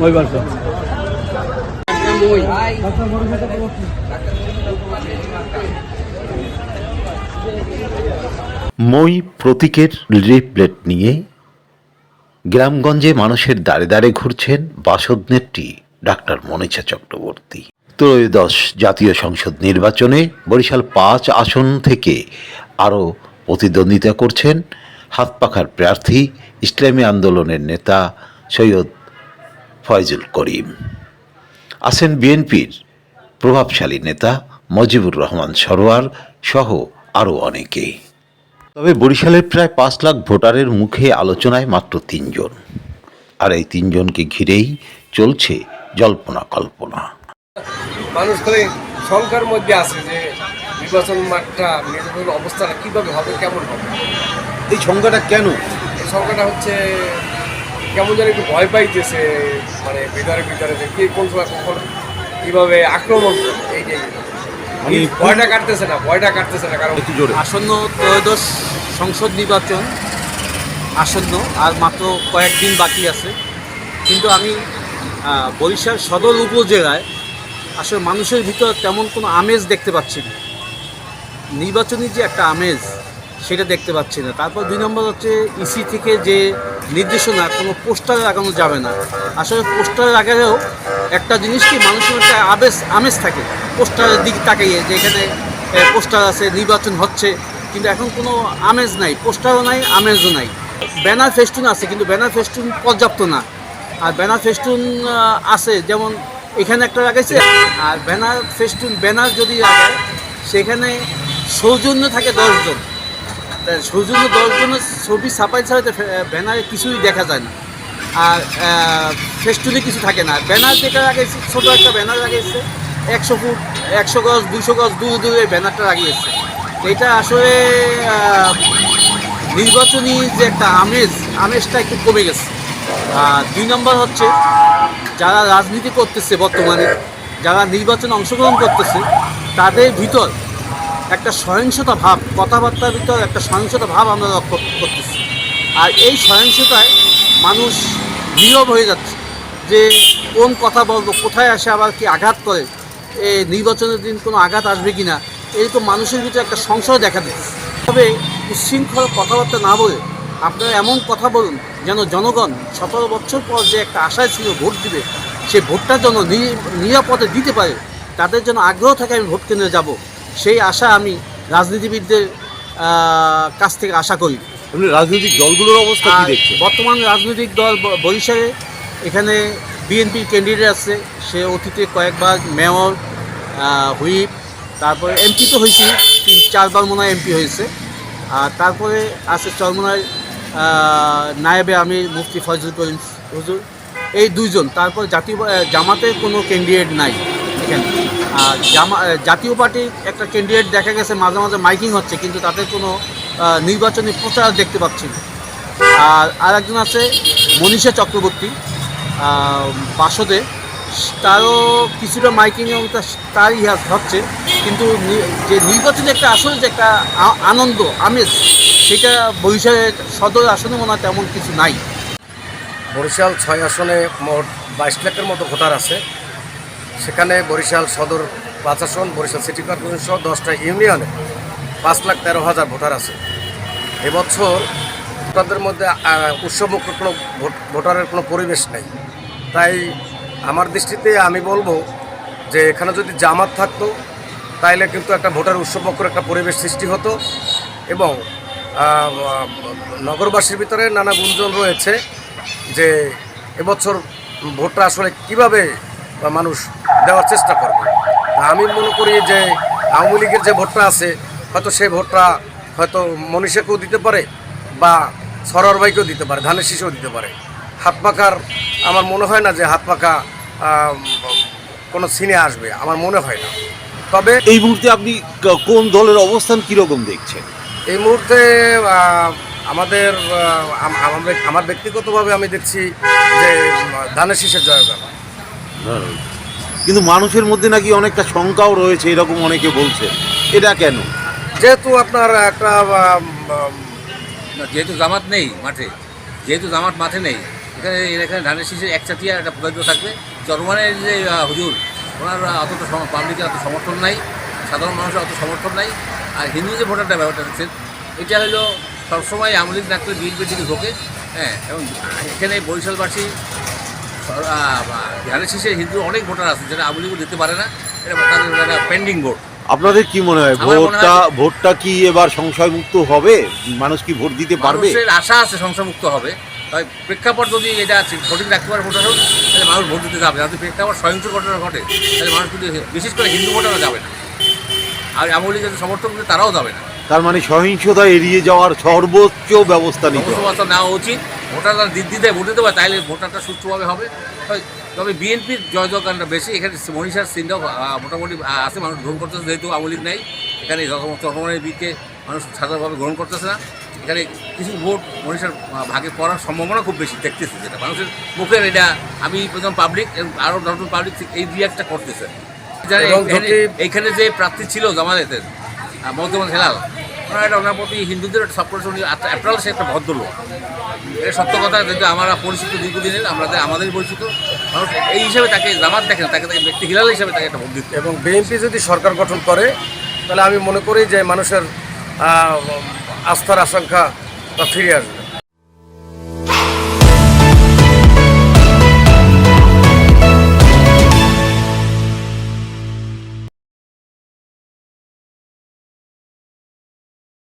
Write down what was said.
মই বারশো মই প্রতীকের লিফলেট নিয়ে গ্রামগঞ্জে মানুষের দাঁড়ে দাঁড়ে ঘুরছেন বাসদনেত্রী ডাক্তার মনীষা চক্রবর্তী। ত্রয়োদশ জাতীয় সংসদ নির্বাচনে বরিশাল পাঁচ আসন থেকে আরও প্রতিদ্বন্দ্বিতা করছেন হাতপাখার প্রার্থী ইসলামী আন্দোলনের নেতা সৈয়দ ফয়জুল করিম। আছেন বিএনপির প্রভাবশালী নেতা মজিবুর রহমান সরোয়ার সহ আরও অনেকে তবে বরিশালের প্রায় পাঁচ লাখ ভোটারের মুখে আলোচনায় মাত্র তিনজন। আর এই তিনজনকে ঘিরেই চলছে জল্পনা কল্পনা। মানুষ করে শঙ্কার মধ্যে আছে যে নির্বাচন মাঠটা নির্বাচন অবস্থাটা কীভাবে হবে কেমন হবে? এই সংখ্যাটা কেন? এই শঙ্কাটা হচ্ছে কেমন যেন একটু ভয় পাইতেছে মানে ভিতরে ভিতরে যে কে কোন সময় কখন কীভাবে আক্রমণ করবে এইটাই মানে ভয়টা কাটতেছে না ভয়টা কাটতেছে না কারণ একটু জোরে। আসন্ন ত্রয়োদশ সংসদ নির্বাচন আসন্ন আর মাত্র কয়েকদিন বাকি আছে। কিন্তু আমি বরিশাল সদর উপজেলায় আসলে মানুষের ভিতর তেমন কোনো আমেজ দেখতে পাচ্ছি না। নির্বাচনী যে একটা আমেজ সেটা দেখতে পাচ্ছি না। তারপর দুই নম্বর হচ্ছে ইসি থেকে যে নির্দেশনা, কোনো পোস্টারে লাগানো যাবে না। আসলে পোস্টার লাগালেও একটা জিনিস কি, মানুষের একটা আবেশ, আমেজ থাকে। পোস্টারের দিকে তাকাইয়ে যে এখানে পোস্টার আছে, নির্বাচন হচ্ছে, কিন্তু এখন কোনো আমেজ নাই, পোস্টারও নাই, আমেজও নাই। ব্যানার ফেস্টুন আছে, কিন্তু ব্যানার ফেস্টুন পর্যাপ্ত না। আর ব্যানার ফেস্টুন আছে, যেমন এখানে একটা লাগাইছে, আর ব্যানার ফেস্টুন, ব্যানার যদি লাগায়, সেখানে সৌজন্য থাকে দশজন। সৌজন্য দশজনের ছবি ছাপাই ছাড়া তো ব্যানারে কিছুই দেখা যায় না। আর ফেস্টুনে কিছু থাকে না। ব্যানার যেটা লাগাইছে ছোটো একটা ব্যানার লাগিয়েছে। একশো ফুট, একশো গজ দুশো গজ দূরে দূরে ব্যানারটা লাগিয়েছে। এটা আসলে নির্বাচনী যে একটা আমেজ, আমেজটা একটু কমে গেছে। আর দুই নম্বর হচ্ছে, যারা রাজনীতি করতেছে বর্তমানে, যারা নির্বাচনে অংশগ্রহণ করতেছে, তাদের ভিতর একটা সহিংসতা ভাব, কথাবার্তার ভিতর একটা সহিংসতা ভাব আমরা লক্ষ্য করতেছি। আর এই সহিংসতায় মানুষ নীরব হয়ে যাচ্ছে যে কোন কথা বলব, কোথায় আসে, আবার কি আঘাত করে, এ নির্বাচনের দিন কোনো আঘাত আসবে কি না এরকম মানুষের ভিতরে একটা সংশয় দেখা দিচ্ছে। তবে উচ্ছৃঙ্খল কথাবার্তা না বলে আপনারা এমন কথা বলুন যেন জনগণ সতেরো বছর পর যে একটা আশায় ছিল ভোট দিবে, সে ভোটটা যেন নিরাপদে দিতে পারে, তাদের জন্য আগ্রহ থাকে আমি ভোট কেন্দ্রে যাব। সেই আশা আমি রাজনীতিবিদদের কাছ থেকে আশা করি। রাজনৈতিক দলগুলোর অবস্থা কি দেখছে বর্তমান রাজনৈতিক দল বরিশালে এখানে বিএনপির ক্যান্ডিডেট আছে। সে অতীতে কয়েকবার মেয়র হুইপ তারপরে এমপি তো হয়েছে তিন চারবার মনে হয় এমপি হয়েছে। আর তারপরে আছে চরমনায় নায়েবে আমি মুফতি ফজল করিম হুজুর। এই দুইজন তারপর জাতীয় জামাতের কোনো ক্যান্ডিডেট নাই। আর জামা জাতীয় পার্টির একটা ক্যান্ডিডেট দেখা গেছে, মাঝে মাঝে মাইকিং হচ্ছে, কিন্তু তাদের কোনো নির্বাচনী প্রচার দেখতে পাচ্ছি না। আর আরেকজন আছে, মনীষা চক্রবর্তী বাসদে। তারও কিছুটা মাইকিং এবং তার- তার ইহা হচ্ছে কিন্তু যে নির্বাচনে একটা আসলে যে একটা আনন্দ, আমেজ, সেটা বরিশালের সদর আসনে মনে হয় তেমন কিছু নাই। বরিশাল ছয় আসনে মোট বাইশ লাখের মতো ভোটার আছে। সেখানে বরিশাল সদর পাঁচ আসন বরিশাল সিটি কর্পোরেশন সহ দশটা ইউনিয়নে পাঁচ লাখ তেরো হাজার ভোটার আছে। এবছর ভোটারদের মধ্যে উৎসবমুখ কোনো ভোট- ভোটারের কোনো পরিবেশ নেই। তাই আমার দৃষ্টিতে আমি বলব যে এখানে যদি জামাত থাকতো, তাইলে কিন্তু একটা ভোটার উৎসবমুখর একটা পরিবেশ সৃষ্টি হতো এবং নগরবাসীর ভিতরে নানা গুঞ্জন রয়েছে যে এবছর ভোটটা আসলে কীভাবে মানুষ দেওয়ার চেষ্টা করবে। তা আমি মনে করি যে আওয়ামী লীগের যে ভোটটা আছে হয়তো সেই ভোটটা হয়তো মনীষাকেও দিতে পারে বা সরোয়ার ভাইকেও দিতে পারে ধানের শীষেও দিতে পারে। হাত পাকার আমার মনে হয় না যে হাত পাকা কোনো সিনে আসবে আমার মনে হয় না। তবে এই মুহূর্তে আপনি কোন দলের অবস্থান কীরকম দেখছেন? এই মুহূর্তে আমাদের আমার ব্যক্তিগতভাবে আমি দেখছি যে ধানের শীষের জয়গান। কিন্তু মানুষের মধ্যে নাকি অনেকটা শঙ্কাও রয়েছে এরকম অনেকে বলছে। এটা কেন? যেহেতু আপনার একটা না, যেহেতু জামাত নেই মাঠে যেহেতু জামাত মাঠে নেই এখানে এখানে ধানের শীষের একচাটিয়া একটা প্রযোজ্য থাকবে। চরমানের যে হুজুর ওনার অতটা পাবলিকের অত সমর্থন নাই সাধারণ মানুষের অত সমর্থন নাই আর হিন্দু যে ভোটারটা ব্যাপারটা দেখছেন এটা হলো সবসময় আমলিক ডাক্তার বিএনপির দিকে ঢোকে হ্যাঁ এবং এখানে বরিশালবাসী ধানের শীষে হিন্দু অনেক ভোটার আছে যারা আমলিগও দিতে পারে না। এটা তাদের পেন্ডিং ভোট আপনাদের কি মনে হয় ভোটটা ভোটটা কি এবার সংশয়মুক্ত হবে? মানুষ কি ভোট দিতে পারবে? আশা আছে সংসারমুক্ত হবে। তবে প্রেক্ষাপট যদি এটা সঠিক রাখতে পারে ভোটার হোক তাহলে মানুষ ভোট দিতে যাবে। যদি প্রেক্ষাপট সহিংস ঘটনা ঘটে তাহলে মানুষ কিন্তু বিশেষ করে হিন্দু ভোটাররা যাবে না। আর আমলি যাদের সমর্থন করে তারাও যাবে না। তার মানে সহিংসতা এড়িয়ে যাওয়ার সর্বোচ্চ ব্যবস্থা নিতে হবে। সমস্ত নেওয়া উচিত। ভোটাররা দিক দিতে ভোট দিতে পারে তাহলে ভোটারটা সুষ্ঠুভাবে হবে। তবে- বিএনপির জয় জয়গানটা বেশি এখানে মনীষার সিনটাও মোটামুটি আছে মানুষ গ্রহণ করতেছে যেহেতু আমলিক নেই। এখানে চট্টগ্রামের দিকে মানুষ সাধারণভাবে গ্রহণ করতেছে না। এখানে কিছু ভোট মনীষার ভাগে পড়ার সম্ভাবনা খুব বেশি দেখতেছি যেটা। মানুষের মুখের এটা আমি প্রথম পাবলিক এবং আরও নতুন পাবলিক এই একটা করতেছে। এখানে- এইখানে যে প্রার্থী ছিল জামায়াতের মধ্যমান হেলাল ওনার একটা ওনার প্রতি হিন্দুদের একটা সাপোর্ট অ্যাপ্রাল সে একটা ভদ্রলোক। এটা সত্য কথা যেহেতু আমরা পরিচিত দীর্ঘদিনের, আমরা আমাদের পরিচিত, মানুষ এই হিসাবে তাকে জামাত দেখেন, তাকে তাকে ব্যক্তি হিলাল হিসাবে তাকে একটা ভোট দিতে। এবং বিএনপি যদি সরকার গঠন করে, তাহলে আমি মনে করি যে মানুষের আস্থার আশঙ্কা ফিরে আসবে।